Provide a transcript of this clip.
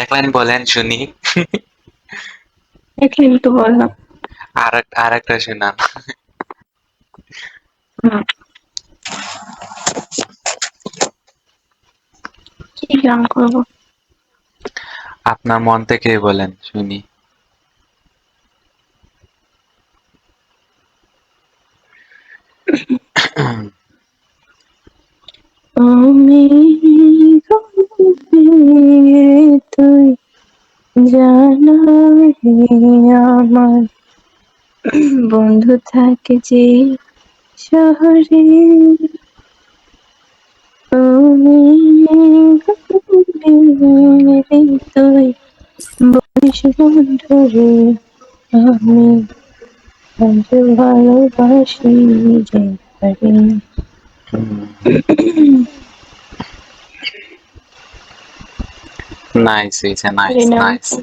এক লাইন বলেন শুনি। তো বললাম। আর আর একটা শোনান। কি গান করব? আপনার মন থেকে বলেন শুনি। আমি জানা আমার বন্ধু থাকে যে শহরে। আমি ভালোবাসি যে পারি। Nice, It's a Nice, nice.